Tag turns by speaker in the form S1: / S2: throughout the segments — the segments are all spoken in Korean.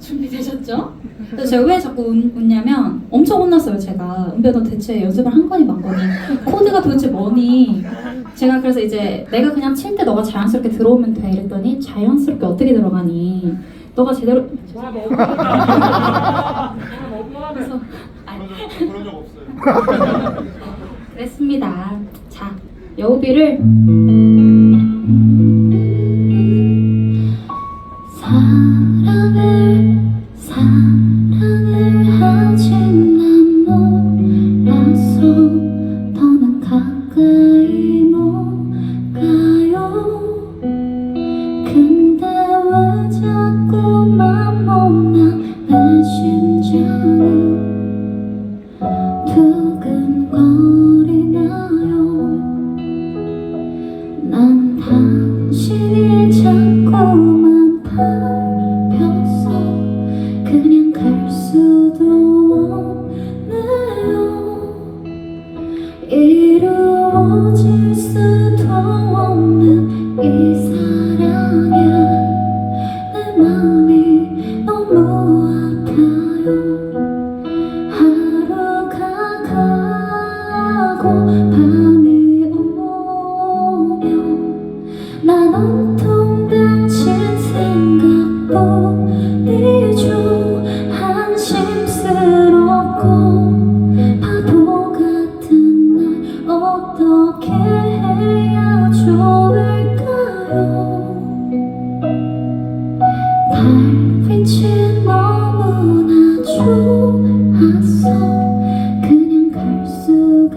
S1: 준비되셨죠? 그래서 제가 왜 자꾸 웃, 웃냐면 엄청 혼났어요 제가. 은배 너 대체 연습을 한 거니 만 거니? 코드가 도대체 뭐니? 제가 그래서 이제 내가 그냥 칠 때 너가 자연스럽게 들어오면 돼 이랬더니 자연스럽게 어떻게 들어가니? 너가 제대로 그래서 아니,
S2: 그런 적 없어요.
S1: 그랬습니다. 자 여우비를 사랑을 사랑 밤이 오면 난 온통 당신 생각뿐이죠 한심스럽고 파도 같은 날 어떻게 해야 좋을까요? 달빛이 너무나 좋아서 그냥 갈 수가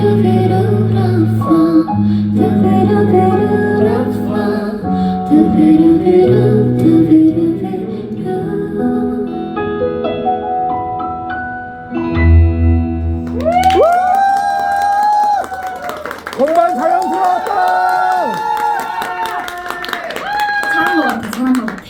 S2: 정말 자연스러웠다.
S1: 잘한 것 같아 잘한 것 같아